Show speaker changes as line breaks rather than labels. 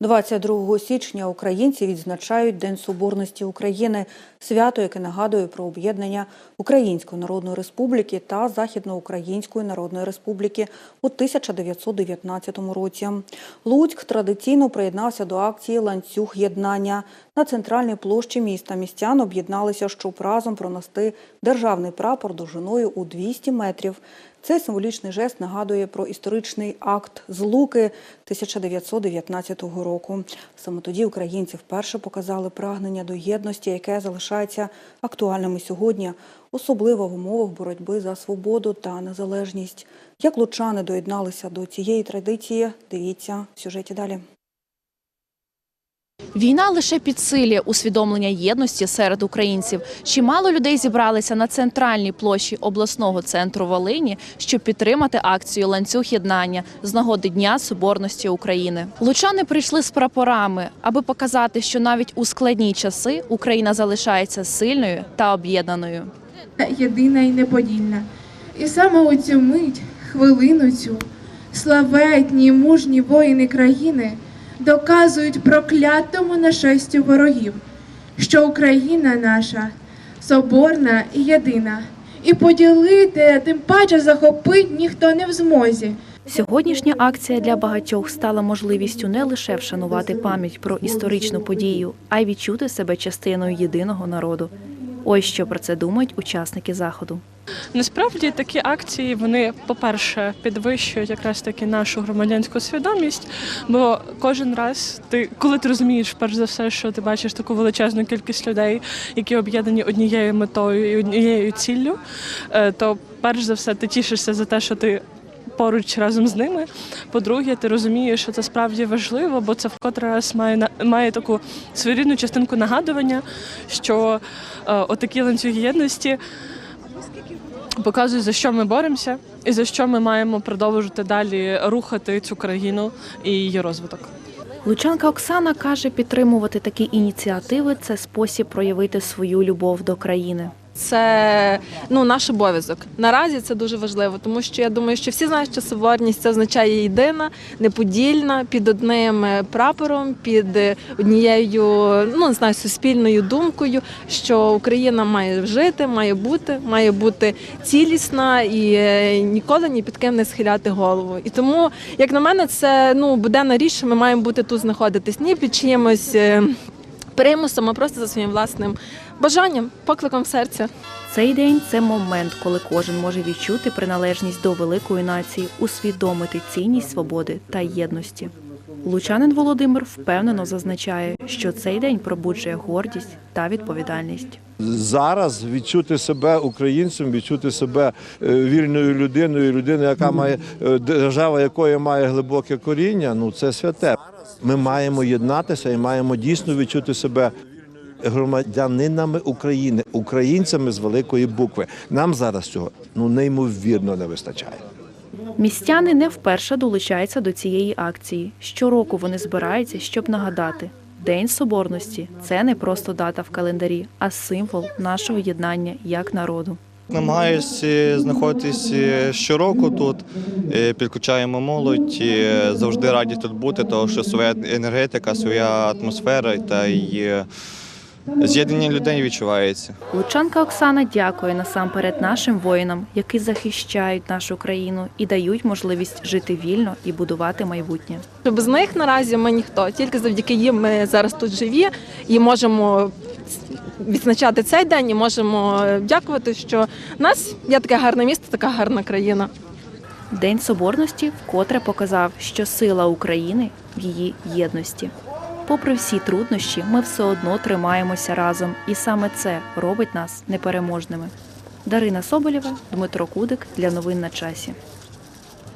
22 січня українці відзначають День Соборності України, свято, яке нагадує про об'єднання Української Народної Республіки та Західноукраїнської Народної Республіки у 1919 році. Луцьк традиційно приєднався до акції Ланцюг єднання. На центральній площі міста містян об'єдналися, щоб разом пронести державний прапор довжиною у 200 метрів. Цей символічний жест нагадує про історичний акт злуки 1919 року. Саме тоді українці вперше показали прагнення до єдності, яке залишається актуальним сьогодні, особливо в умовах боротьби за свободу та незалежність. Як лучани доєдналися до цієї традиції, дивіться в сюжеті далі.
Війна лише підсилює усвідомлення єдності серед українців. Чимало людей зібралися на центральній площі обласного центру Волині, щоб підтримати акцію ланцюг єднання з нагоди Дня Соборності України. Лучани прийшли з прапорами, аби показати, що навіть у складні часи Україна залишається сильною та об'єднаною.
єдина і неподільна. І саме у цю мить, хвилину цю, славетні, мужні воїни країни доказують проклятому нашестю ворогів, що Україна наша соборна і єдина, і поділити, тим паче захопить ніхто не в змозі.
Сьогоднішня акція для багатьох стала можливістю не лише вшанувати пам'ять про історичну подію, а й відчути себе частиною єдиного народу. Ось що про це думають учасники заходу.
Насправді такі акції вони, по-перше, підвищують якраз таки нашу громадянську свідомість. Бо кожен раз ти, коли ти розумієш, перш за все, що ти бачиш таку величезну кількість людей, які об'єднані однією метою і однією ціллю, е, то перш за все ти тішишся за те, що ти. Поруч разом з ними. По-друге, ти розумієш, що це справді важливо, бо це вкотре раз має має таку своєрідну частинку нагадування, що е, отакі ланцюги єдності показує, за що ми боремося і за що ми маємо продовжувати далі рухати цю країну і її розвиток.
Лучанка Оксана каже, підтримувати такі ініціативи це спосіб проявити свою любов до країни.
Це ну наш обов'язок. Наразі це дуже важливо, тому що я думаю, що всі знають, що соборність це означає єдина, неподільна, під одним е, прапором, під е, однією, ну не знаю, суспільною думкою, що Україна має жити, має бути, має бути цілісна і е, ніколи ні під ким не схиляти голову. І тому, як на мене, це ну буденна річ, що ми маємо бути тут знаходитись ні під чиїмось. Примусом, а просто за своїм власним бажанням, покликом серця.
Цей день це момент, коли кожен може відчути приналежність до великої нації, усвідомити цінність свободи та єдності. Лучанин Володимир впевнено зазначає, що цей день пробуджує гордість та відповідальність.
зараз відчути себе українцем, відчути себе е, вільною людиною, людиною, яка має е, держава, якої має глибоке коріння. Ну це святе. Ми маємо єднатися і маємо дійсно відчути себе. Громадянинами України, українцями з великої букви. Нам зараз цього ну неймовірно не вистачає.
Містяни не вперше долучаються до цієї акції. Щороку вони збираються, щоб нагадати. День Соборності це не просто дата в календарі, а символ нашого єднання як народу.
Намагаюся знаходитись е, щороку тут, е, підключаємо молодь, е, завжди раді тут бути, тому що своя енергетика, своя атмосфера та й е, з'єднання людей відчувається.
Лучанка Оксана дякує насамперед нашим воїнам, які захищають нашу країну і дають можливість жити вільно і будувати майбутнє.
Без них наразі ми ніхто. Тільки завдяки їм ми зараз тут живі і можемо відзначати цей день і можемо дякувати, що в нас є таке гарне місто, така гарна країна.
День Соборності вкотре показав, що сила України в її єдності. Попри всі труднощі, ми все одно тримаємося разом, і саме це робить нас непереможними. Дарина Соболєва, Дмитро Кудик для новин на часі.